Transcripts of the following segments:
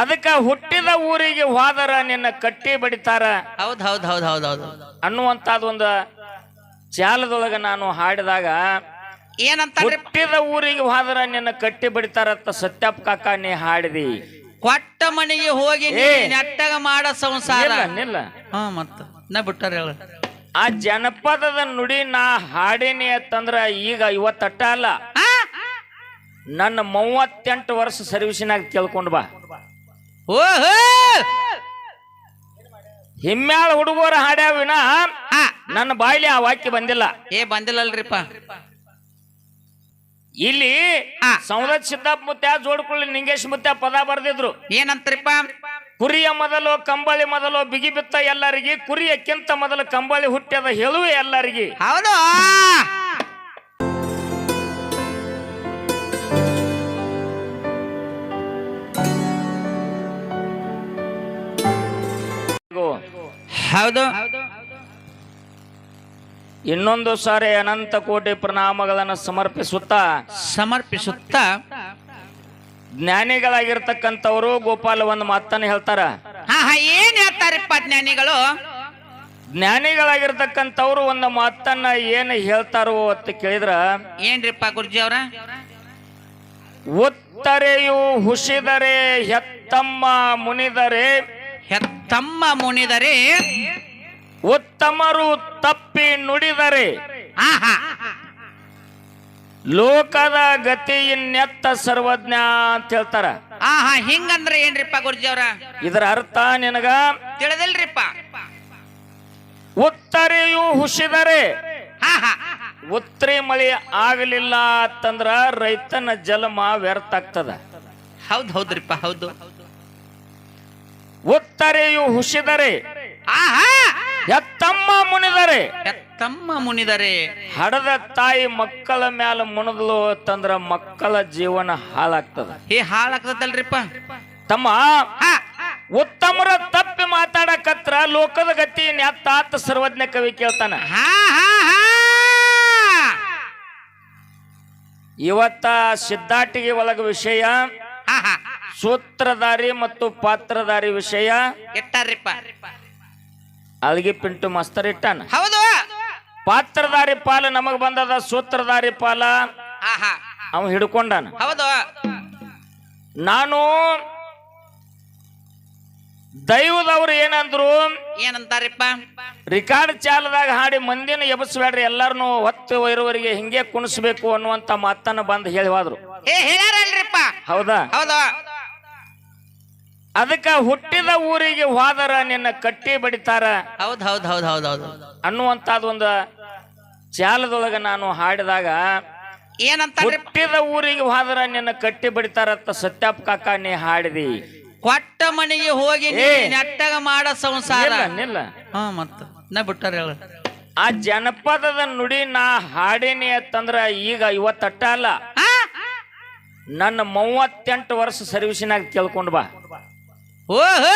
ಅದಕ್ಕ ಹುಟ್ಟಿದ ಊರಿಗೆ ಹೋದರ ನಿನ್ನ ಕಟ್ಟಿ ಬಡಿತಾರ. ಹೌದ್ ಹೌದ್ ಹೌದ್ ಹೌದ್ ಹೌದ್. ಅನ್ನುವಂಥದ್ದೊಂದು ಜಾಲದೊಳಗ ನಾನು ಹಾಡಿದಾಗ ಏನಂತ ಹುಟ್ಟಿದ ಊರಿಗೆ ಹೋದರ ನಿನ್ನ ಕಟ್ಟಿ ಅಂತ ಸತ್ಯಪ್ಪ ಕಾಕ ನೀ ಹಾಡಿದಿ. ಕೊಟ್ಟ ಮನೆಗೆ ಹೋಗಿ ನೆಟ್ಟಗ ಮಾಡ ಸಂಸಾರ. ಇಲ್ಲ ಹಾ ಮತ್ತ. ನಾ ಬಿಟ್ಟಾರ ಹೇಳ. ಆ ಜನಪದದ ನುಡಿ ನಾ ಹಾಡೇನಿ ಅಂತಂದ್ರ ಈಗ ಇವತ್ತಟ್ಟ ಅಲ್ಲ. ನನ್ನ ಮೂವತ್ತೆಂಟು ವರ್ಷ ಸರ್ವಿಸಿನಾಗ ತಿಳ್ಕೊಂಡು ಬಾ. ಓಹೋ! ಹಿಮ್ಮ್ಯಾಳ ಹುಡುಗರ ಹಾಡ್ಯಾವಿನ ನನ್ನ ಬಾಯಿಲಿ ಆ ವಾಕ್ಯ ಬಂದಿಲ್ಲ. ಏ ಬಂದಿಲ್ಲಲ್ರಿಪ್ಪ. ಇಲ್ಲಿ. ಸೌದತ್ ಸಿದ್ದಪ್ಪ ಮುತ್ಯ ಜೋಡ್ಕೊಳ್ಳಿ ನಿಂಗೇಶ್ ಮುತ್ಯ ಪದ ಬರ್ದಿದ್ರು. ಏನಂತ್ರಿಪ್ಪ? ಕುರಿಯ ಮೊದಲು ಕಂಬಳಿ ಮೊದಲು ಬಿಗಿ ಬಿತ್ತ ಎಲ್ಲರಿಗೆ ಕುರಿಯಕ್ಕಿಂತ ಮೊದಲು ಕಂಬಳಿ ಹುಟ್ಟ್ಯದ ಹೇಳುವೆ ಎಲ್ಲರಿಗೆ. ಹೌದು. ಹೌದು. ಇನ್ನೊಂದು ಸಾರಿ ಅನಂತ ಕೋಟಿ ಪ್ರಣಾಮಗಳನ್ನು ಸಮರ್ಪಿಸುತ್ತಾ ಸಮರ್ಪಿಸುತ್ತಾ ಜ್ಞಾನಿಗಳಾಗಿರ್ತಕ್ಕಂಥವರು ಗೋಪಾಲ ಒಂದು ಮಾತನ್ನು ಹೇಳ್ತಾರ. ಹಾ ಹಾ ಏನ್ ಹೇಳ್ತಾರಪ್ಪ ಜ್ಞಾನಿಗಳು? ಜ್ಞಾನಿಗಳಾಗಿರ್ತಕ್ಕಂಥವ್ರು ಒಂದು ಮಾತನ್ನ ಏನು ಹೇಳ್ತಾರೋ ಅಂತ ಕೇಳಿದ್ರ. ಏನ್ರಿಪ್ಪ ಗುರುಜಿ ಅವರ? ಉತ್ತರೆಯು ಹುಸಿದರೆ ಹೆತ್ತಮ್ಮ ಮುನಿದರೆ ಹೆತ್ತಮ್ಮ ಮುನಿದರೆ ಉತ್ತಮರು ತಪ್ಪಿ ನುಡಿದರೆ ಆಹಾ. ಲೋಕದ ಗತಿ ಇನ್ನೆತ್ತ ಸರ್ವಜ್ಞ ಅಂತ ಹೇಳ್ತಾರ. ಹಾ ಹಾ ಹಿಂಗಂದ್ರೆ ಏನ್ರಿಪ್ಪ ಗುರುಜಿ ಅವರ ಇದರ ಅರ್ಥ ನಿನಗ? ತಿಳಿದಿಲ್ರಿಪ್ಪ. ಉತ್ತರೆಯು ಹುಸಿದರೆ ಉತ್ತರಿ ಮಳೆ ಆಗಲಿಲ್ಲ ಅಂತಂದ್ರ ರೈತನ ಜಲಮ ವ್ಯರ್ಥ ಆಗ್ತದ. ಹೌದ್ ಹೌದ್ರಿಪ್ಪ ಹೌದು. ಉತ್ತರೆಯು ಹುಸಿದರೆ. ಆಹಾ! ಎತ್ತಮ್ಮ ಮುನಿದರೆ. ಎತ್ತಮ್ಮ ಮುನಿದರೆ. ಹಡದ ತಾಯಿ ಮಕ್ಕಳ ಮ್ಯಾಲ ಮುಣದ್ಲು ಅಂತಂದ್ರ ಮಕ್ಕಳ ಜೀವನ ಹಾಳಾಗ್ತದ. ಏ ಹಾಳಾಗ್ತದಲ್ರಿಪ್ಪ. ತಮ್ಮ ಉತ್ತಮರ ತಪ್ಪಿ ಮಾತಾಡಕತ್ರ ಲೋಕದ ಗತಿ ನ್ಯಾತ್ತಾತ ಸರ್ವಜ್ಞ ಕವಿ ಕೇಳ್ತಾನ. ಹಾ ಹಾ ಹಾ. ಇವತ್ತ ಸಿದ್ಧಾಟಿಗೆ ಒಳಗ ವಿಷಯ. ಸೂತ್ರಧಾರಿ ಮತ್ತು ಪಾತ್ರಧಾರಿ ವಿಷಯ? ಇಟ್ಟಾರಿಪ್ಪ. ಅಲ್ಗಿ ಪಿಂಟು ಮಸ್ತರ್ ಇಟ್ಟಾನ? ಹೌದು. ಪಾತ್ರಧಾರಿ ಪಾಲ ನಮಗ್ ಬಂದದ ಸೂತ್ರಧಾರಿ ಪಾಲ ಆಹಾ. ಅವ ಹಿಡ್ಕೊಂಡಾನ? ಹೌದು. ನಾನು ದೈವದವ್ರು ಏನಂದ್ರು? ಏನಂತಾರಿಪ್ಪ? ರಿಕಾರ್ಡ್ ಚಾಲದಾಗ ಹಾಡಿ ಮಂದಿನ ಎಬ್ಸ್ಬೇಡ್ರಿ ಎಲ್ಲಾರನು ಹೊತ್ತು ಇರುವವರಿಗೆ ಹಿಂಗೆ ಕುಣಿಸ್ಬೇಕು ಅನ್ನುವಂತ ಮಾತನ್ನ ಬಂದು ಹೇಳಿ ಹೋದ್ರು. ಏ ಹೇಳ್ಯಾರಲ್ರಿಪ್ಪ. ಹೌದಾ? ಹೌದು. ಅದಕ್ಕ ಹುಟ್ಟಿದ ಊರಿಗೆ ಹೋದರ ನಿನ್ನ ಕಟ್ಟಿ ಬಡಿತಾರ. ಹೌದ್ ಹೌದ್ ಹೌದ್ ಹೌದ್ ಹೌದು. ಅನ್ನುವಂಥದ್ದೊಂದು ಚಾಲದೊಳಗ ನಾನು ಹಾಡಿದಾಗ ಏನಂತ ಹುಟ್ಟಿದ ಊರಿಗೆ ಹೋದರ ನಿನ್ನ ಕಟ್ಟಿ ಅಂತ ಸತ್ಯಪ್ಪ ಕಾಕ ನೀ ಹಾಡಿದಿ. ಕೊಟ್ಟ ಮನೆಗೆ ಹೋಗಿ ನೆಟ್ಟಗ ಮಾಡ ಸಂಸಾರ. ಬಿಟ್ಟಾರೆ ನಿಲ್ಲ. ಹಾ ಮತ್ತ. ನಾ ಬಿಟ್ಟಾರ ಹೇಳ. ಆ ಜನಪದದ ನುಡಿ ನಾ ಹಾಡೇನಿ ಅಂತಂದ್ರ ಈಗ ಇವತ್ತಟ್ಟ ಅಲ್ಲ. ನನ್ನ ಮೂವತ್ತೆಂಟು ವರ್ಷ ಸರ್ವಿಸಿನಾಗ ಕೇಳ್ಕೊಂಡು ಬಾ. ಓಹೋ!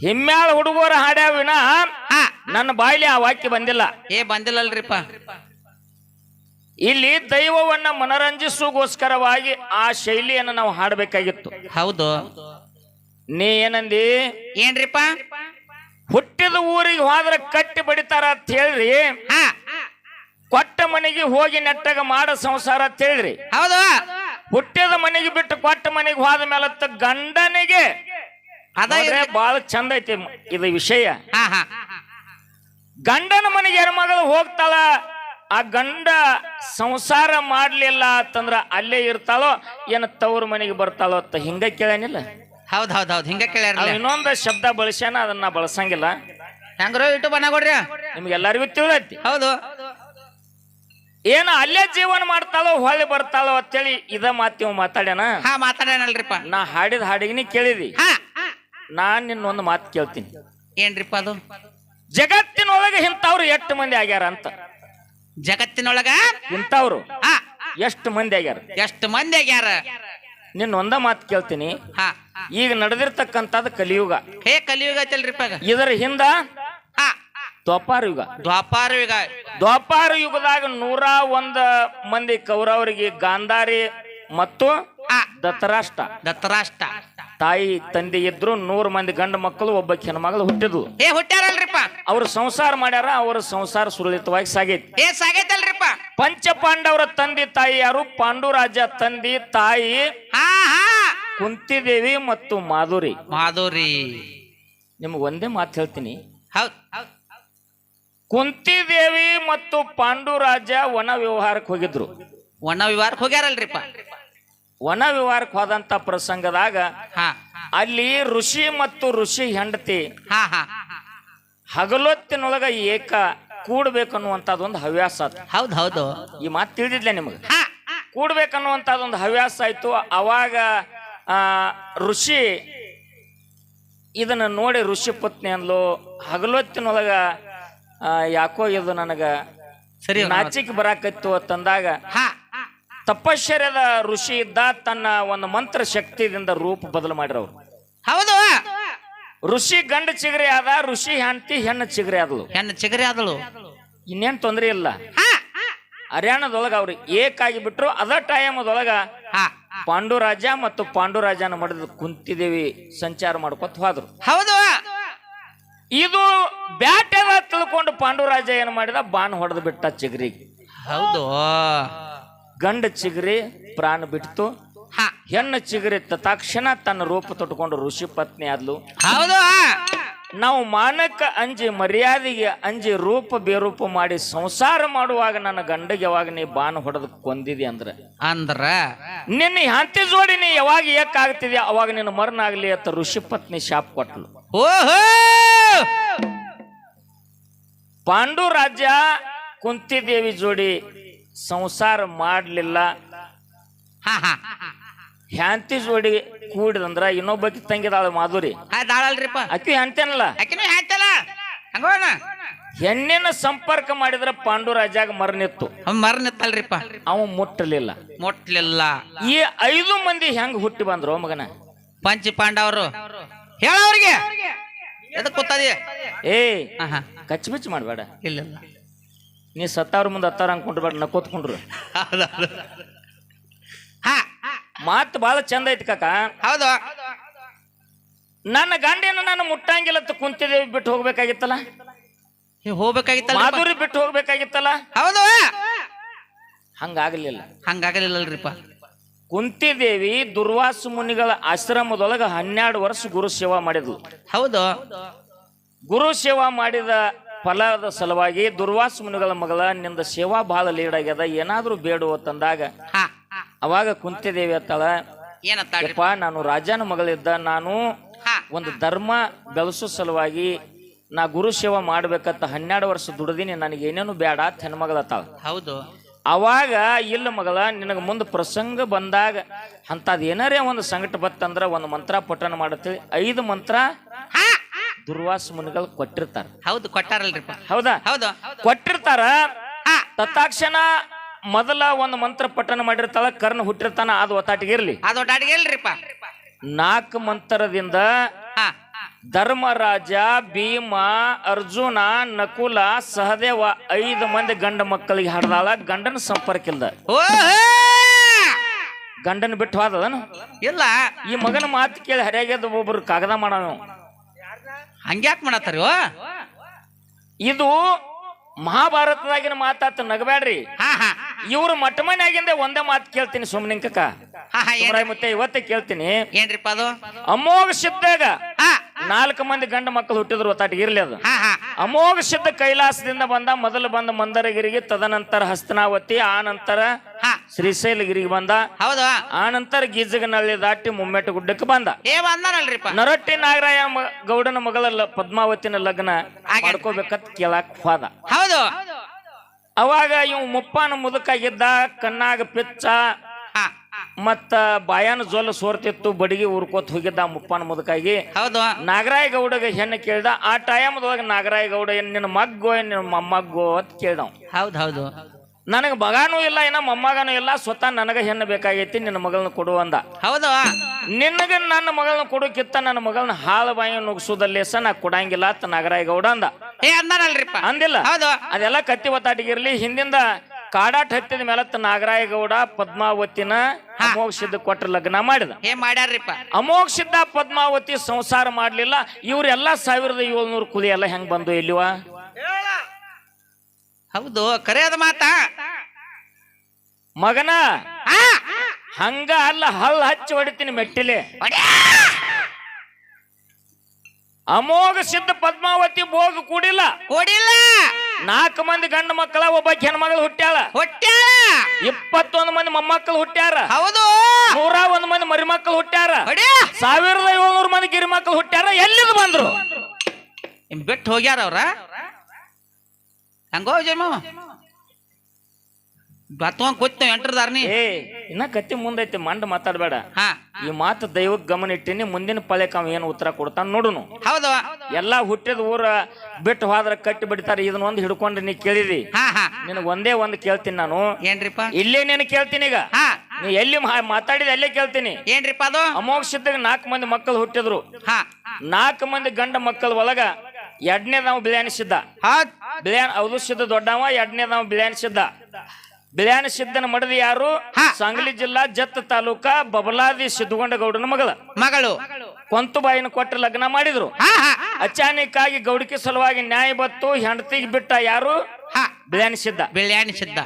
ಹಿಮ್ಮ್ಯಾಳ ಹುಡುಗರ ಹಾಡ್ಯಾವಿನ ನನ್ನ ಬಾಯಿಲಿ ಆ ವಾಕ್ಯ ಬಂದಿಲ್ಲ. ಏ ಬಂದಿಲ್ಲಲ್ರಿಪ್ಪ. ಇಲ್ಲಿ ದೈವವನ್ನ ಮನರಂಜಿಸುಗೋಸ್ಕರವಾಗಿ ಆ ಶೈಲಿಯನ್ನು ನಾವು ಹಾಡಬೇಕಾಗಿತ್ತು. ಹೌದು. ನೀ ಏನಂದಿ? ಏನ್ರಿಪ್ಪ? ಹುಟ್ಟಿದ ಊರಿಗೆ ಹೋದ್ರ ಕಟ್ಟಿ ಬಡಿತಾರ ಅಂತ ಹೇಳ್ರಿ. ಕೊಟ್ಟ ಮನೆಗೆ ಹೋಗಿ ನೆಟ್ಟಾಗ ಮಾಡ ಸಂಸಾರ ಅಂತ ಹೇಳ್ರಿ. ಹೌದು. ಹುಟ್ಟಿದ ಮನೆಗೆ ಬಿಟ್ಟು ಕೊಟ್ಟ ಮನೆಗೆ ಹೋದ ಮೇಲೆ ಗಂಡನಿಗೆ ಅದೇ ಬಹಳ ಚಂದ ಐತಿ ಇದು ವಿಷಯ. ಗಂಡನ ಮನೆಗೆ ಹೆಣ್ಮಗಳು ಹೋಗ್ತಾಳ? ಆ ಗಂಡ ಸಂಸಾರ ಮಾಡ್ಲಿಲ್ಲ ಅಂತಂದ್ರ ಅಲ್ಲೇ ಇರ್ತಾಳೋ ಏನ ತವ್ರ ಮನೆಗೆ ಬರ್ತಾಳೋ ಅಂತ ಹಿಂಗ ಕೇಳನಿಲ್ಲ. ಹೌದ್ ಹೌದ್ ಹೌದ್. ಹಿಂಗ ಕೇಳ ಇನ್ನೊಂದ ಶಬ್ದ ಬಳಸ್ಯಾನ ಅದನ್ನ ಬಳಸಂಗಿಲ್ಲ. ಹೆಂಗ್ರೋ ಇಟ್ಟು ಬನ್ನ ಕೊಡ್ರಿ? ನಿಮ್ಗೆಲ್ಲರಿಗೂ ತಿಳಿದೈತಿ. ಹೌದು. ಏನ ಅಲ್ಲೇ ಜೀವನ ಮಾಡ್ತಾಳೋ ಹೊಳ್ಳಿ ಬರ್ತಾಳೋ ಅಂತೇಳಿ ಇದ ಮಾತಿ ಮಾತಾಡ್ಯಾನ? ಹಾ ಮಾತಾಡೇನಲ್ರಿಪ್ಪ ನಾ ಹಾಡಿದ ಹಾಡಿಗಿನಿ ಕೇಳಿದಿ. ಹಾ. ನಾನ್ ನಿನ್ನೊಂದು ಮಾತು ಕೇಳ್ತೀನಿ. ಏನ್ರಿಪ್ಪ ಅದು? ಜಗತ್ತಿನೊಳಗೆ ಇಂಥವ್ರು ಎಷ್ಟು ಮಂದಿ ಆಗ್ಯಾರ ಅಂತ? ಜಗತ್ತಿನೊಳಗ? ಇಂಥವ್ರು. ಹಾ. ಎಷ್ಟು ಮಂದಿ ಆಗ್ಯಾರ? ಎಷ್ಟು ಮಂದಿ ಆಗ್ಯಾರ? ನಿನ್ನ ಒಂದ ಮಾತು ಕೇಳ್ತೀನಿ. ಹಾ. ಈಗ ನಡೆದಿರ್ತಕ್ಕಂಥದ್ದು ಕಲಿಯುಗ. ಹೇ ಕಲಿಯುಗ ಐತಲ್ರಿಪ್ಪ ಇದರ ಹಿಂದ ಹಾ. ದ್ವಾಪಾರ ಯುಗ ದ್ವಾಪಾರ ಯುಗ ದ್ವಾಪಾರ ಯುಗದಾಗ ನೂರ ಒಂದ ಮಂದಿ ಕೌರವರಿಗೆ ಗಾಂಧಾರಿ ಮತ್ತು ದತ್ತರಾಷ್ಟ್ರ ದತ್ತರಾಷ್ಟ್ರ ತಾಯಿ ತಂದೆ ಇದ್ರು ನೂರು ಮಂದಿ ಗಂಡು ಮಕ್ಕಳು ಒಬ್ಬ ಹೆಣ್ಮಗಳು ಹುಟ್ಟಿದ್ವು ಏ ಹುಟ್ಟ್ಯಾರಲ್ರಿಪ್ಪ? ಅವ್ರು ಸಂಸಾರ ಮಾಡ್ಯಾರ ಅವ್ರ ಸಂಸಾರ ಸುರಳಿತವಾಗಿ ಸಾಗೈತಿ. ಏ ಸಾಗೈತಲ್ರಿಪ್ಪ? ಪಂಚ ಪಾಂಡವರ ತಂದೆ ತಾಯಿ ಯಾರು? ಪಾಂಡುರಾಜ ತಂದೆ ತಾಯಿ ಕುಂತಿದೇವಿ ಮತ್ತು ಮಾಧುರಿ. ಮಾಧುರಿ. ನಿಮ್ಗೆ ಒಂದೇ ಮಾತು ಹೇಳ್ತೀನಿ. ಹೌದ್. ಕುಂತಿದೇವಿ ಮತ್ತು ಪಾಂಡುರಾಜ ವನ ವ್ಯವಹಾರಕ್ಕೆ ಹೋಗಿದ್ರು. ಒಣ ವಿವಾರಕ್ಕೆ ಹೋಗ್ಯಾರಲ್ರಿಪ್ಪ. ವನ ವ್ಯವಹಾರಕ್ಕೆ ಹೋದಂತ ಪ್ರಸಂಗದಾಗ ಹಾ. ಅಲ್ಲಿ ಋಷಿ ಮತ್ತು ಋಷಿ ಹೆಂಡತಿ ಹಾ ಹಾ. ಹಗಲೊತ್ತಿನೊಳಗ ಏಕ ಕೂಡ್ಬೇಕನ್ನುವಂಥದ್ದೊಂದು ಹವ್ಯಾಸ ಆಯ್ತು ಹೌದ್ ಹೌದು. ಈ ಮಾತು ತಿಳಿದಿದ್ಲೆ ನಿಮಗೆ? ಹಾ. ಕೂಡ್ಬೇಕನ್ನುವಂಥದ್ದೊಂದು ಹವ್ಯಾಸ ಆಯ್ತು. ಅವಾಗ ಆ, ಋಷಿ ಇದನ್ನ ನೋಡಿ ಋಷಿ ಪತ್ನಿ ಅಂದ್ಲು ಹಗಲೊತ್ತಿನೊಳಗ ಯಾಕೋ ಇದು ನನಗ ಸರಿ ನಾಚಿಕ್ ಬರಾಕತ್ತು ಅಂತಂದಾಗ ಹಾ. ತಪಶ್ಚರ್ಯದ ಋಷಿ ಇದ್ದ ತನ್ನ ಒಂದು ಮಂತ್ರ ಶಕ್ತಿಯಿಂದ ರೂಪ ಬದಲು ಮಾಡಿರವ್ರು ಹೌದು. ಋಷಿ ಗಂಡ ಚಿಗರಿ ಆದ ಋಷಿ ಹೆಂಡತಿ ಹೆಣ್ಣು ಚಿಗರಿ ಆದಳು ಹೆಣ್ಣು ಚಿಗರಿ ಆದಳು ಇನ್ನೇನ್ ತೊಂದರೆ ಇಲ್ಲ. ಹಾ. ಹರ್ಯಾಣದೊಳಗ ಅವ್ರು ಏಕಾಗಿ ಬಿಟ್ರು ಅದ ಟೈಮದೊಳಗ ಹಾ. ಪಾಂಡುರಾಜ ಮತ್ತು ಪಾಂಡುರಾಜನ ಮಡಿದ ಕುಂತಿದೇವಿ ಸಂಚಾರ ಮಾಡ್ಕೊತ ಹೋದ್ರು. ಹೌದು. ಇದು ಬ್ಯಾಟೆದ ತಿಳ್ಕೊಂಡು ಪಾಂಡುರಾಜ ಏನ್ ಮಾಡಿದ? ಬಾಣ ಹೊಡೆದು ಬಿಟ್ಟ ಚಿಗರಿಗೆ. ಹೌದು. ಗಂಡ ಚಿಗರಿ ಪ್ರಾಣ ಬಿಡ್ತು ಹಾ ಹೆಣ್ಣು ಚಿಗುರಿತ್ತ ತಕ್ಷಣ ತನ್ನ ರೂಪ ತೊಟ್ಕೊಂಡು ಋಷಿ ಪತ್ನಿ ಆದ್ಲು. ಹೌದು ನಾವು ಮಾನಕ್ಕ ಅಂಜಿ ಮರ್ಯಾದೆಗೆ ಅಂಜಿ ರೂಪ ಬೇರೂಪ ಮಾಡಿ ಸಂಸಾರ ಮಾಡುವಾಗ ನನ್ನ ಗಂಡಗೆ ಯಾವಾಗ ನೀ ಬಾಣ ಹೊಡೆದು ಕೊಂದಿದಿ ಅಂದ್ರೆ? ಅಂದ್ರ? ನಿನ್ನ ಹಂತಿ ಜೋಡಿ ನೀ ಯಾವಾಗ ಏಕಾಗ್ತಿದ್ಯಾ? ಅವಾಗ ನಿನ್ನ ಮರಣ ಆಗ್ಲಿ ಅಂತ ಋಷಿ ಪತ್ನಿ ಶಾಪ್ ಕೊಟ್ಲು. ಓಹೋ! ಪಾಂಡು ರಾಜ್ಯ ಕುಂತಿದೇವಿ ಜೋಡಿ ಸಂಸಾರ ಮಾಡಲಿಲ್ಲ. ಹಾ ಹಾ. ಹ್ಯಾಂತಿ ಜೋಡಿ ಕೂಡಿದಂದ್ರ ಇನ್ನೊಬ್ಬ ತಂಗಿದಾಳ ಮಾಧುರಿ. ಅಕ್ಕಿ ಹ್ಯಾಂತೇನಲ್ಲ? ಆಕಿನೂ ಹೇಳ್ತಲ್ಲ ಹಂಗೋಣ ಹೆಣ್ಣಿನ ಸಂಪರ್ಕ ಮಾಡಿದ್ರ ಪಾಂಡು ರಾಜಾಗ ಮರನಿತ್ತು ಮರನಿತ್ತಲ್ರಿಪ್ಪ. ಅವ ಮುಟ್ಟಲಿಲ್ಲ ಮುಟ್ಲಿಲ್ಲ. ಈ ಐದು ಮಂದಿ ಹೆಂಗ್ ಹುಟ್ಟಿ ಬಂದ್ರು ಮಗನ? ಪಂಚ ಪಾಂಡವರು. ಹೇಳವ್ರಿಗೆ ಎದಕ್ ಕೂತದಿ? ಏ ಮಾಡಬೇಡ ಬಿಚ್ಚಿ ಮಾಡ್ಬೇಡ. ಇಲ್ಲ ಇಲ್ಲ. ನೀ ಸತ್ತಾವ್ರ ಮುಂದೆ ಹತ್ತಾರ ಅನ್ಕೊಂಡ್ಬೇಡ ನಕ್ಕೋತ್ಕೊಂಡ್ರು ಹಾ. ಮಾತು ಬಹಳ ಚಂದ ಐತಿ ಕಾಕ. ಹೌದು. ನನ್ನ ಗಂಡಿನ ನಾನು ಮುಟ್ಟಂಗಿಲ್ಲ ಅಂತ ಕುಂತಿದೇವಿ ಬಿಟ್ಟು ಹೋಗ್ಬೇಕಾಗಿತ್ತಲ್ಲ? ಏ, ಹೋಗ್ಬೇಕಾಗಿತ್ತಲ್ಲ ಮಾಧುರಿ ಬಿಟ್ಟು ಹೋಗ್ಬೇಕಾಗಿತ್ತಲ್ಲ? ಹೌದು. ಹಂಗಾಗ್ಲಿಲ್ಲ. ಹಂಗಾಗಲಿಲ್ಲಲ್ರಿಪ್ಪ ಕುಂತಿದೇವಿ ದುರ್ವಾಸ ಮುನಿಗಳ ಆಶ್ರಮದೊಳಗ ಹನ್ನೆರಡು ವರ್ಷ ಗುರು ಸೇವಾ ಮಾಡಿದ್ಲು. ಹೌದು. ಗುರು ಸೇವಾ ಮಾಡಿದ ಫಲದ ಸಲುವಾಗಿ ದುರ್ವಾಸ ಮುನಿಗಳ ಮಗಳ ನಿಂದ ಸೇವಾ ಬಹಳ ಲೀಡ್ ಆಗ್ಯದ. ಏನಾದ್ರೂ ಬೇಡುವ ಅಂತಂದಾಗ ಹಾ. ಅವಾಗ ಕುಂತಿದೇವಿ ಅತ್ತಾಳ. ಏನತ್ತಾಳ್ರಿ? ಯಪ್ಪ ನಾನು ರಾಜನ ಮಗಳಿದ್ದ. ನಾನು ಒಂದು ಧರ್ಮ ಬೆಳೆಸೋ ಸಲುವಾಗಿ ನಾ ಗುರು ಶಿವ ಮಾಡ್ಬೇಕಂತ ಹನ್ನೆರಡು ವರ್ಷ ದುಡ್ದೀನಿ. ನನಗೆ ಏನೇನು ಬೇಡ ಅಂತ ಹೆಣ್ಮಗಳತ್ತಾಳ ಹೌದು. ಅವಾಗ ಇಲ್ಲ ಮಗಳ ನಿನಗೆ ಮುಂದೆ ಪ್ರಸಂಗ ಬಂದಾಗ ಅಂಥದ್ದು ಏನಾರೇ ಒಂದು ಸಂಕಟ ಬತ್ತಂದ್ರೆ ಒಂದು ಮಂತ್ರ ಪಠಣ ಮಾಡತ್ತೇಳಿ ಐದು ಮಂತ್ರ ದುರ್ವಾಸ ಮುನಿಗಳು ಕೊಟ್ಟಿರ್ತಾರ. ಹೌದು ಕೊಟ್ಟಾರಲ್ರಿ ಹೌದಾ? ಹೌದು. ಕೊಟ್ಟಿರ್ತಾರ. ತತ್ತಾಕ್ಷಣ ತತ್ಕ್ಷಣ ಮೊದಲ ಒಂದು ಮಂತ್ರ ಪಠನ ಮಾಡಿರ್ತಾಳ ಕರ್ಣ ಹುಟ್ಟಿರ್ತಾನ ಅದು ಒತ್ತಾಟಿಗೆ ಇರ್ಲಿ. ಅದು ಒತ್ತಾಟಿಗೆ ಇಲ್ರಿಪ್ಪ. ನಾಲ್ಕು ಮಂತ್ರದಿಂದ ಹಾ. ಧರ್ಮರಾಜ ಭೀಮ ಅರ್ಜುನ ನಕುಲ ಸಹದೇವ ಐದು ಮಂದಿ ಗಂಡ ಮಕ್ಕಳಿಗೆ ಹಡ್ದಾಳ ಗಂಡನ ಸಂಪರ್ಕ ಇಲ್ದ. ಓಹೋ! ಗಂಡನ ಬಿಟ್ಟು ಹೋದದನು ಇಲ್ಲ. ಈ ಮಗನ ಮಾತು ಕೇಳಿ ಹರಿಯಾಗ್ಯದ ಒಬ್ಬರು ಕಾಗದ ಮಾಡೋಣ. ಹಂಗ್ಯಾಕ್ ಮಾಡತ್ತಾರಿ ಓ ಇದು ಮಹಾಭಾರತದಾಗಿನ ಮಾತಾತ ನಗಬೇಡ್ರಿ ಹಾ ಹಾ. ಇವ್ರು ಮಟ್ಟ ಮನ್ಯಾಗಿಂದ ಒಂದೇ ಮಾತು ಕೇಳ್ತೀನಿ ಸುಮ್ಮನೆ ಏನ್ ಮತ್ತೆ ಇವತ್ತೇ ಕೇಳ್ತೀನಿ. ಏನ್ರಿಪ್ಪ ಅದು ಅಮೋಘ ಸಿದ್ಧಾಗ ಹಾ. ನಾಲ್ಕು ಮಂದಿ ಗಂಡ ಮಕ್ಕಳು ಹುಟ್ಟಿದ್ರು ಒತ್ತಾಟಿಗೆ ಇರ್ಲಿ ಅದು. ಅಮೋಘ ಸಿದ್ಧ ಕೈಲಾಸದಿಂದ ಬಂದ ಮೊದಲು ಬಂದ ಮಂದರಗಿರಿಗೆ ತದನಂತರ ಹಸ್ತನಾವತಿ ಆ ನಂತರ ಶ್ರೀಶೈಲಗಿರಿಗೆ ಬಂದ ಹೌದು. ಆ ನಂತರ ಗೀಜಗನಹಳ್ಳಿ ದಾಟಿ ಮುಮ್ಮೆಟ್ಟ ಗುಡ್ಡಕ್ಕೆ ಬಂದ. ನರಟ್ಟಿ ನಾಗರಾಯ ಗೌಡನ ಮಗಳ ಪದ್ಮಾವತಿನ ಲಗ್ನ ಮಾಡ್ಕೋಬೇಕಂತ ಕೇಳಾಕ್ ಹೋದ. ಹೌದು. ಅವಾಗ ಇವ್ ಮುಪ್ಪಾನ ಮುದುಕಾಗಿದ್ದ ಕಣ್ಣಾಗ ಪಿಚ್ಚ ಮತ್ತ ಬಾಯಾನ ಜೊಲ್ಲ ಸೋರ್ತಿತ್ತು ಬಡಿಗೆ ಉರ್ಕೋತ್ ಹೋಗಿದ್ದ ಮುಪ್ಪಾನ ಮುದುಕಾಗಿ. ಹೌದು. ನಾಗರಾಯ ಗೌಡಗ ಹೆಣ್ಣು ಕೇಳ್ದ ಆ ಟೈಮ್ದೊಳಗೆ ನಾಗರಾಯ ಗೌಡ ಏನ್ ನಿನ್ನ ಮಗ್ಗೋ ಏನ್ ನಿನ್ನ ಮೊಮ್ಮಗ್ಗೋ ಅಂತ ಕೇಳ್ದವ್. ಹೌದು ಹೌದು. ನನಗೆ ಮಗಾನೂ ಇಲ್ಲ ಏನ ಮೊಮ್ಮಗನೂ ಇಲ್ಲ ಸ್ವತಃ ನನಗೆ ಹೆಣ್ಣು ಬೇಕಾಗೈತಿ ನಿನ್ನ ಮಗಳನ್ನ ಕೊಡು ಅಂದ. ಹೌದು. ನಿನಗೆ ನನ್ನ ಮಗಳನ್ನ ಕೊಡೋಕಿತ್ತ ನನ್ನ ಮಗಳನ್ನ ಹಾಳು ಬಾಯಿ ನುಗ್ಸೋದಲ್ಲೇಸ ನಾ ಕೊಡಂಗಿಲ್ಲ ಅಂತ ನಾಗರಾಯ ಗೌಡ ಅಂದ. ಏ ಅಂದಾರಲ್ರಿಪ್ಪ ಅಂದಿಲ್ಲ. ಹೌದು. ಅದೆಲ್ಲ ಕತ್ತಿ ಒತ್ತಾಟಿಗಿರ್ಲಿ. ಹಿಂದಿಂದ ಕಾಡಾಟ ಹತ್ತಿದ ಮೇಲತ್ತ ನಾಗರಾಯಗೌಡ ಪದ್ಮಾವತಿನ ಅಮೋಘ ಕೊಟ್ರ ಕೊಟ್ಟ ಲಗ್ನ ಮಾಡಿದ. ಏ ಮಾಡ್ಯಾರ್ರಿಪ್ಪ. ಅಮೋಘ ಸಿದ್ಧ ಪದ್ಮಾವತಿ ಸಂಸಾರ ಮಾಡ್ಲಿಲ್ಲ. ಇವ್ರೆಲ್ಲಾ ಸಾವಿರದ ಏಳ್ನೂರು ಕುಲಿ ಎಲ್ಲ ಹೆಂಗ್ ಬಂದು ಇಲ್ಲಿವಾ? ಹೌದು ಕರೆಯದ ಮಾತಾ. ಮಗನ ಹಂಗ ಅಲ್ಲ ಹಲ್ ಹಚ್ಚಿ ಹೊಡಿತೀನಿ ಮೆಟ್ಟಿಲೆ! ಅಮೋಘ ಸಿದ್ಧ ಪದ್ಮಾವತಿ ಭೋಗ ಕೂಡಿಲ್ಲ. ಕೊಡಿಲ್ಲ. ನಾಲ್ಕು ಮಂದಿ ಗಂಡ ಮಕ್ಕಳ ಒಬ್ಬ ಹೆಣ್ಮಗಳು ಹುಟ್ಟ್ಯಾಳ. ಹೊಟ್ಯಾಳ ಇಪ್ಪತ್ತೊಂದು ಮಂದಿ ಮೊಮ್ಮಕ್ಕಳು ಹುಟ್ಟ್ಯಾರ. ಹೌದು. ನೂರ ಒಂದು ಮಂದಿ ಮರಿಮಕ್ಕಳು ಹುಟ್ಟ್ಯಾರ. ಸಾವಿರದ ಏಳ್ನೂರು ಮಂದಿ ಗಿರಿಮಕ್ಕಳು ಹುಟ್ಟ್ಯಾರ. ಎಲ್ಲಿದ್ ಬಂದ್ರು? ನಿಮ್ ಬಿಟ್ಟು ಹೋಗ್ಯಾರ ಅವ್ರ? ಹಂಗೋ ಜನ್ಮ ಬತ್ತವಂಗ್ ಕೂತ್ ಎಂಟ್ರದಾರ್ನಿ ಏ ಇನ್ನ ಕತ್ತಿ ಮುಂದೈತಿ ಮಂಡ ಮಾತಾಡ್ಬೇಡ. ಹಾ. ಈ ಮಾತು ದೈವಕ್ ಗಮನ ಇಟ್ಟಿನಿ ಮುಂದಿನ ಪಳೆಕ್ ಅವ ಏನು ಉತ್ತರ ಕೊಡ್ತಾನ ನೋಡುನು. ಹೌದು ಎಲ್ಲಾ ಹುಟ್ಟಿದ ಊರ ಬಿಟ್ಟು ಹೋದ್ರ ಕಟ್ಟಿ ಬಿಡ್ತಾರ ಇದನ್ನ ಒಂದ್ ಹಿಡ್ಕೊಂಡು ನೀ ಕೇಳಿದಿ. ಹಾ ಹಾ. ನಿನಗ್ ಒಂದೇ ಒಂದ್ ಕೇಳ್ತೀನಿ ನಾನು. ಏನ್ರಿಪ್ಪ? ಇಲ್ಲೇ ನೀನು ಕೇಳ್ತೀನಿ ಈಗ. ಹಾ. ನೀ ಎಲ್ಲಿ ಮಾ- ಮಾತಾಡಿದ ಅಲ್ಲೇ ಕೇಳ್ತೀನಿ. ಏನ್ರಿಪ್ಪ ಅದು? ಅಮೋಕ್ಷದಾಗ ನಾಲ್ಕು ಮಂದಿ ಮಕ್ಕಳು ಹುಟ್ಟಿದ್ರು. ಹಾ. ನಾಲ್ಕು ಮಂದಿ ಗಂಡ ಮಕ್ಕಳ ಒಳಗ ಎರಡನೇ ನಾವು ಬಿಳಿಯಾನಿಸಿದ್ದ. ಹೌದ್. ಬಿಳಿಯಾನ್ ಅವದು ಸಿದ್ಧ ದೊಡ್ಡವ ಎರಡನೇ ನಾವು ಬಿಳಿಯಾನಿ ಸಿದ್ಧ ಬಿಳಿಯಾನಿ ಸಿದ್ದನ ಮಡದಿ ಯಾರು? ಹಾ. ಸಾಂಗ್ಲಿ ಜಿಲ್ಲಾ ಜತ್ ತಾಲೂಕಾ ಬಬಲಾದಿ ಸಿದ್ಧಗೊಂಡ ಗೌಡನ ಮಗಳ. ಮಗಳು ಕೊಂತುಬಾಯಿನ ಕೊಟ್ಟು ಲಗ್ನ ಮಾಡಿದ್ರು. ಹಾ ಹಾ. ಅಚಾನಕ್ ಆಗಿ ಗೌಡಿಕೆ ಸಲುವಾಗಿ ನ್ಯಾಯ ಬತ್ತು ಹೆಂಡತಿಗೆ ಬಿಟ್ಟ ಯಾರು? ಹಾ. ಬಿಳಿಯಾನಿ ಸಿದ್ಧ. ಬಿಳ್ಯಾಣಿ ಸಿದ್ಧ.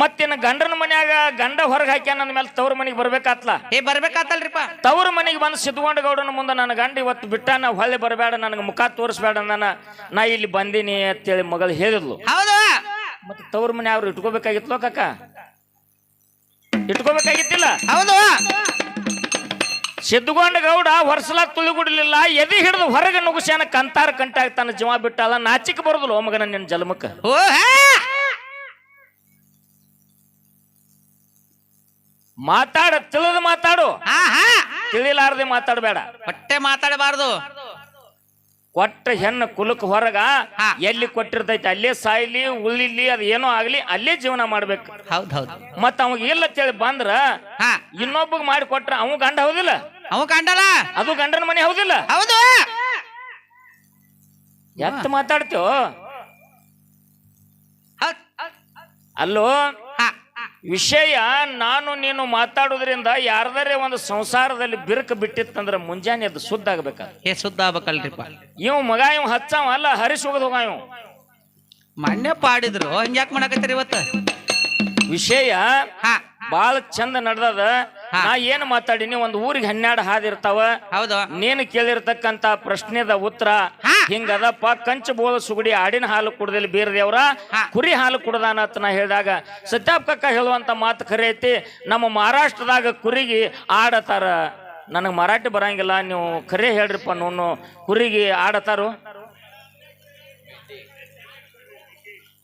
ಮತ್ತಿನ ಗಂಡನ ಮನ್ಯಾಗ ಗಂಡ ಹೊರಗೆ ಹಾಕ್ಯಾನ ನನ್ನ ಮೇಲೆ ತವ್ರ ಮನೆಗೆ ಬರ್ಬೇಕಾತ್ಲ? ಏ ಬರ್ಬೇಕಾತಲ್ರಿಪ್ಪ. ತವ್ರ ಮನೆಗೆ ಬಂದು ಸಿದ್ಧಗೊಂಡ ಗೌಡನ ಮುಂದೆ ನನ್ನ ಗಂಡ ಇವತ್ತು ಬಿಟ್ಟ ನಾ ಹೊಳ್ಳಿ ಬರಬೇಡ ನನಗೆ ಮುಖ ತೋರಿಸ್ಬೇಡ ನಾನು ನಾ ಇಲ್ಲಿ ಬಂದೀನಿ ಅಂತೇಳಿ ಮಗಳು ಹೇಳಿದ್ಲು. ಹೌದು. ಮತ್ತೆ ತವ್ರ ಮನೆ ಅವ್ರು ಇಟ್ಕೋಬೇಕಾಗಿತ್ತಲ್ಲ ಕಾಕ? ಇಟ್ಕೋಬೇಕಾಗಿತ್ತಿಲ್ಲ? ಹೌದು. ಸಿದ್ಧಗೊಂಡ ಗೌಡ ವರ್ಷಲ ತುಳಿಗುಡ್ಲಿಲ್ಲ ಎದಿ ಹಿಡಿದು ಹೊರಗೆ ನುಗ್ಸ್ಯಾನ ಕಂತಾರ ಕಂಟಾಗ ತನ್ನ ಜೀವ ಬಿಟ್ಟಲ್ಲ ನಾಚಿಕ್ ಬರೋದಿಲ್ಲ ಒಮ್ಮಗನ ಮಗನ ನಿನ್ನ ಹಾ! ಮಾತಾಡ ತಿಳಿದು ಮಾತಾಡು. ಹಾ ಹಾ ತಿಳಿಲಾರ್ದೆ ಮಾತಾಡಬೇಡ. ಹೊಟ್ಟೆ ಮಾತಾಡಬಾರ್ದು. ಕೊಟ್ಟ ಹೆಣ್ಣು ಕುಲಕ್ ಹೊರಗ ಎಲ್ಲಿ ಕೊಟ್ಟಿರ್ತೈತಿ? ಅಲ್ಲೇ ಸಾಯ್ಲಿ ಉಳಿಲಿ ಅದು ಏನೋ ಆಗ್ಲಿ ಅಲ್ಲೇ ಜೀವನ ಮಾಡ್ಬೇಕು. ಹೌದ್ ಹೌದು. ಮತ್ತ ಅವಾಗ ಇಲ್ಲ ಅಂತೇಳಿ ಬಂದ್ರ ಇನ್ನೊಬ್ಬಗ್ ಮಾಡಿ ಕೊಟ್ರ ಅವ ಗಂಡ ಹೌದಿಲ್ಲ? ಅವ ಗಂಡಲ್ಲ? ಅದು ಗಂಡನ ಮನೆ ಹೌದಿಲ್ಲ? ಹೌದು. ಎತ್ತ ಮಾತಾಡ್ತೇವ. ಅಲ್ಲೋ ವಿಷಯ ನಾನು ನೀನು ಮಾತಾಡೋದ್ರಿಂದ ಯಾರ್ದಾರೆ ಒಂದು ಸಂಸಾರದಲ್ಲಿ ಬಿರುಕು ಬಿಟ್ಟಿತ್ತಂದ್ರೆ ಮುಂಜಾನೆ ಅದು ಶುದ್ಧ ಆಗ್ಬೇಕ ಏ ಸುದ್ದ ಆಗ್ಬೇಕಲ್ರಿಪ್ಪ. ಇವ್ ಮಗ ಇವ್ ಹಚ್ಚಾವ ಅಲ್ಲ ಹರಿಸ್ ಹೋಗದ ಹೋಗ ಇವ್. ಮೊನ್ನೆ ಪಾಡಿದ್ರು. ಹಂಗ್ಯಾಕ್ ಮಾಡಕತ್ತೀರಿ ಇವತ್ತು? ವಿಷಯ ಹಾ. ಬಾಳ ಚಂದ ನಡ್ದದ. ಹಾ. ನಾ ಏನ್ ಮಾತಾಡಿನಿ ಒಂದ್ ಊರಿಗೆ ಹನ್ನೆರಡು ಹಾದಿರ್ತಾವ ಹೌದು. ನೀನು ಕೇಳಿರ್ತಕ್ಕಂತ ಪ್ರಶ್ನೆದ ಉತ್ತರ. ಹಾ. ಹಿಂಗದಪ್ಪ ಕಂಚ ಬೋದ ಸುಗುಡಿ ಆಡಿನ ಹಾಲು ಕುಡ್ದಲ್ಲಿ ಬೀರದೇವ್ರ ಹಾ. ಕುರಿ ಹಾಲು ಕುಡ್ದಾನ ಅಂತ ನಾ ಹೇಳಿದಾಗ ಸತ್ಯಾಪ್ ಕಕ್ಕ ಹೇಳುವಂತ ಮಾತು ಖರೆ ಐತಿ ನಮ್ಮ ಮಹಾರಾಷ್ಟ್ರದಾಗ ಕುರಿಗೆ ಆಡತಾರ. ನನಗೆ ಮರಾಠಿ ಬರಂಗಿಲ್ಲ ನೀವು ಖರೆ ಹೇಳ್ರಿಪ್ಪ ನೋನು ಕುರಿಗೆ ಆಡತಾರು?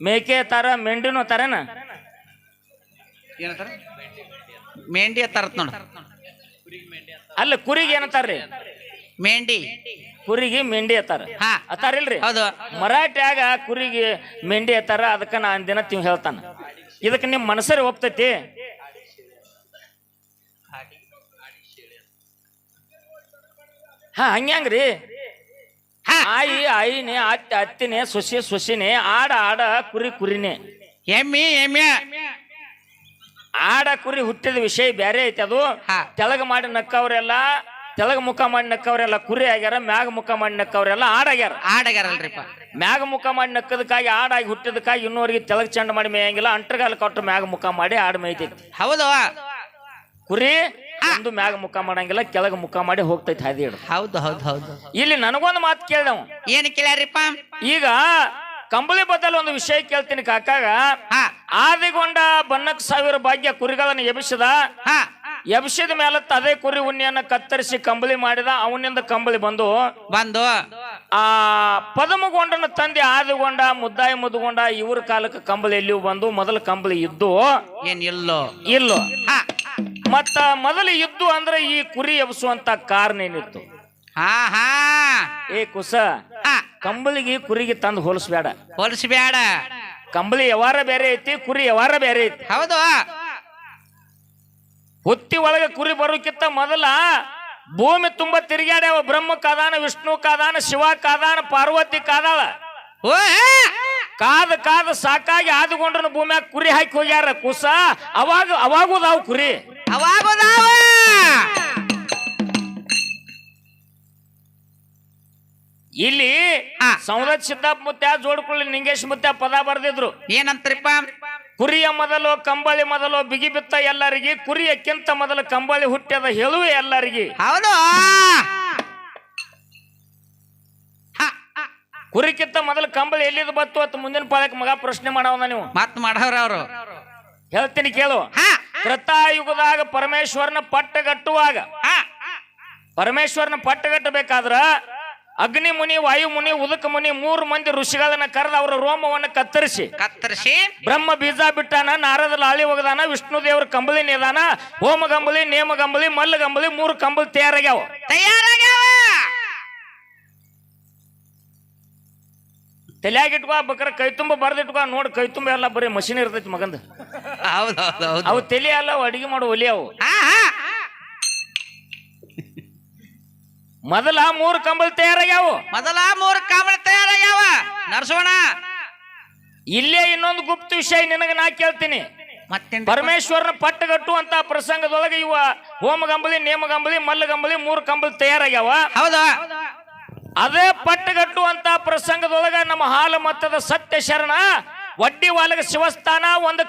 ಮೇಕೆ ತರ ಮೆಂಡಿನೂ ತರನ? ಏನಂತಾರ? ಮೇಂಡಿ ಅತ್ತಾರತ್ ನೋಡ. ಅಲ್ಲ ಕುರಿಗೆ ಏನಂತಾರ್ರಿ? ಮೇಂಡಿ. ಕುರಿಗೆ ಮೆಂಡಿ ಅತ್ತಾರ. ಹಾ. ಅತ್ತಾರಿಲ್ರಿ? ಹೌದು. ಮರಾಠ್ಯಾಗ ಕುರಿಗೆ ಮೆಂಡಿ ಅತ್ತಾರ ಅದಕ್ಕೆ ನಾನು ದಿನ ತಿಂಗ್ ಹೇಳ್ತಾನ. ಇದಕ್ಕೆ ನಿಮ್ ಮನಸ್ಸರಿ ಒಪ್ತೈತಿ? ಹಾ ಹಂಗ್ಯಾಂಗ್ರಿ? ಆಯಿ ಆಯಿನಿ ಅತ್ತಿ ಅತ್ತಿನೇ ಸೊಸೆ ಸೊಸಿನೇ ಆಡ ಆಡ ಕುರಿ ಕುರಿನೇ. ಎಮ್ಮಿ ಎಮ್ಮೆ ಆಡ ಕುರಿ ಹುಟ್ಟಿದ ವಿಷಯ ಬೇರೆ ಐತೆ ಅದು. ಹಾ. ತೆಳಗ ಮಾಡಿ ನಕ್ಕವ್ರೆಲ್ಲ ತೆಲಗ ಮುಖ ಮಾಡಿ ನಕ್ಕವ್ರೆಲ್ಲ ಕುರಿ ಆಗ್ಯಾರ ಮ್ಯಾಗ ಮುಖ ಮಾಡಿ ನಕ್ಕವ್ರೆಲ್ಲ ಆಡಾಗ್ಯಾರ ಆಡಗ್ಯಾರಲ್ರಿಪ್ಪ. ಮ್ಯಾಗ ಮುಖ ಮಾಡಿ ನಕ್ಕದಕ್ಕಾಗಿ ಆಡಾಗಿ ಹುಟ್ಟಿದಕ್ಕಾಗಿ ಇನ್ನೂವರೆಗೆ ತೆಲಗ ಚಂಡ ಮಾಡಿ ಮೇಯಂಗಿಲ್ಲ ಅಂಟರ್ಗಾಲ ಕೊಟ್ಟು ಮ್ಯಾಗ ಮುಖ ಮಾಡಿ ಆಡ ಮೇಯ್ತೈತಿ. ಹೌದು. ಕುರಿ ಒಂದು ಮ್ಯಾಗ ಮುಖ ಮಾಡಂಗಿಲ್ಲ ಕೆಳಗ ಮುಖ ಮಾಡಿ ಹೋಗ್ತೈತಿ ಹಾದಿ ಹಿಡ್ದು ಹೌದು ಹೌದು ಹೌದು. ಇಲ್ಲಿ ನನಗೊಂದು ಮಾತು ಕೇಳ್ದವ. ಏನು ಕೇಳ್ಯಾರಿಪ್ಪ? ಈಗ ಕಂಬಳಿ ಬದಲು ಒಂದು ವಿಷಯ ಕೇಳ್ತೀನಿ ಕಾಕಾಗ. ಆದಿಗೊಂಡ ಬನ್ನಕ್ ಸಾವಿರ ಭಾಗ್ಯ ಕುರಿಗಳನ್ನು ಎಬಿಸಿದ. ಎಬ್ಸಿದ ಮೇಲೆ ಅದೇ ಕುರಿ ಉಣ್ಣಿಯನ್ನ ಕತ್ತರಿಸಿ ಕಂಬಳಿ ಮಾಡಿದ. ಅವನಿಂದ ಕಂಬಳಿ ಬಂದು. ಬಂದು. ಆ ಪದಮಗೊಂಡನ ತಂದೆ ಆದಿಗೊಂಡ ಮುದ್ದಾಯಿ ಮುದ್ದುಗೊಂಡ ಇವ್ರ ಕಾಲಕ್ಕೆ ಕಂಬಳಿ ಎಲ್ಲಿಯೂ ಬಂದು. ಮೊದಲು ಕಂಬಳಿ ಇದ್ದು. ಏನ್ ಇಲ್ಲೋ? ಇಲ್ಲೋ. ಹಾ. ಮತ್ತ ಮೊದಲು ಇದ್ದು ಅಂದ್ರೆ ಈ ಕುರಿ ಎಬ್ಸುವಂತ ಕಾರಣ ಏನಿತ್ತು? ಹಾ ಹಾ. ಏ ಕುಸ. ಕಂಬಳಿಗೆ ಕುರಿಗೆ ತಂದು ಹೋಲಿಸ್ಬೇಡ. ಹೋಲಿಸ್ಬೇಡ. ಕಂಬಳಿ ಯಾವಾರ ಬೇರೆ ಐತಿ ಕುರಿ ಯಾವಾರ ಬೇರೆ ಐತಿ. ಹೌದು. ಹುತ್ತಿ ಒಳಗೆ ಕುರಿ ಬರೋಕ್ಕಿಂತ ಮೊದಲ ಭೂಮಿ ತುಂಬಾ ತಿರುಗಾಡ್ಯಾವ ಬ್ರಹ್ಮ ಕಾದಾನ ವಿಷ್ಣು ಕಾದಾನ ಶಿವ ಕಾದಾನ ಪಾರ್ವತಿ ಕಾದಾಳ. ಕಾದ ಕಾದ ಸಾಕಾಗಿ ಆದುಕೊಂಡ್ರು ಭೂಮ್ಯಾಗ ಕುರಿ ಹಾಕಿ ಹೋಗ್ಯಾರ ಕುಸ. ಅವಾಗ ಅವಾಗುದಾವ್ ಕುರಿ. ಅವಾಗೋದಾವ ಇಲ್ಲಿ ಆ. ಸೌದತ್ ಸಿದ್ದಪ್ಪ ಮುತ್ಯ ಜೋಡ್ಕೊಳ್ಳಿ ನಿಂಗೇಶ್ ಮುತ್ಯ ಪದ ಬರ್ದಿದ್ರು. ಏನಂತ್ರಿಪ್ಪ? ಕುರಿಯ ಮೊದಲು ಕಂಬಳಿ ಮೊದಲು ಬಿಗಿ ಬಿತ್ತ ಎಲ್ಲರಿಗೆ ಕುರಿಯಕ್ಕಿಂತ ಮೊದಲು ಕಂಬಳಿ ಹುಟ್ಟ್ಯದ ಹೇಳುವೆ ಎಲ್ಲರಿಗೆ. ಹೌದು. ಕುರಿಕ್ಕಿಂತ ಮೊದಲು ಕಂಬಳಿ ಎಲ್ಲಿದ್ ಬತ್ತು ಅಂತ ಮುಂದಿನ ಪಾದಕ್ಕೆ ಮಗ ಪ್ರಶ್ನೆ ಮಾಡವನ ನೀವು. ಮತ್ ಮಾಡವ್ರ ಅವ್ರು. ಹೇಳ್ತೀನಿ ಕೇಳು. ಹ, ಕೃತಾಯುಗದಾಗ ಪರಮೇಶ್ವರನ ಪಟ್ಟಗಟ್ಟುವಾಗ ಪರಮೇಶ್ವರನ ಪಟ್ಟಗಟ್ಟಬೇಕಾದ್ರ ಅಗ್ನಿ ಮುನಿ ವಾಯು ಮುನಿ ಉದಕ ಮುನಿ ಮೂರು ಮಂದಿ ಋಷಿಗಳನ್ನ ಕರೆದ ಅವರ ರೋಮವನ್ನು ಕತ್ತರಿಸಿ. ಕತ್ತರಿಸಿ. ಬ್ರಹ್ಮ ಬೀಜ ಬಿಟ್ಟಾನ ನಾರದ ಲಾಳಿ ಒಗದಾನ ವಿಷ್ಣು ದೇವರ ಕಂಬಳಿ ನೇದಾನ ಹೋಮ ಗಂಬಳಿ ನೇಮ ಗಂಬಳಿ ಮಲ್ಲ ಗಂಬಳಿ ಮೂರು ಕಂಬಳಿ ತಯಾರಾಗ್ಯಾವ. ತಯಾರಾಗ್ಯಾವ. ತಲೆಯಾಗ ಬಕ್ರ ಕೈ ತುಂಬ ಬರ್ದಿಟ್ಕೋ ನೋಡಿ ಕೈ ತುಂಬ ಎಲ್ಲ ಬರೀ ಮಷಿನ್ ಇರ್ತೈತಿ ಮಗಂದ. ಅವು ತಲೆ ಅಲ್ಲ ಅಡಿಗೆ ಮಾಡೋ ಒಲಿ ಅವು. ಮೊದಲ ಮೂರು ಕಂಬಳ ತಯಾರಾಗ್ಯಾವ. ಮೊದಲ ಮೂರು ಕಂಬಳ ತಯಾರಾಗ್ಯಾವ. ನರಸೋಣ. ಇಲ್ಲೇ ಇನ್ನೊಂದು ಗುಪ್ತ ವಿಷಯ ನಿನಗೆ ನಾ ಕೇಳ್ತೀನಿ. ಮತ್ತೇನ್ ಪರಮೇಶ್ವರನ ಪಟ್ಟಗಟ್ಟು ಅಂತ ಪ್ರಸಂಗದೊಳಗೆ ಇವ ಹೋಮ ಗಂಬಳಿ ನೇಮ ಗಂಬಳಿ ಮಲ್ಲ ಗಂಬಳಿ ಮೂರು ಕಂಬಳಿ ತಯಾರಾಗ್ಯಾವ. ಹೌದಾ. ಅದೇ ಪಟ್ಟಗಟ್ಟು ಅಂತ ಪ್ರಸಂಗದೊಳಗ ನಮ್ಮ ಹಾಲು ಮತ್ತದ ಸತ್ಯ ಶರಣ ವಡ್ಡಿ ವಾಲಗ ಶಿವಸ್ಥಾನ ಒಂದು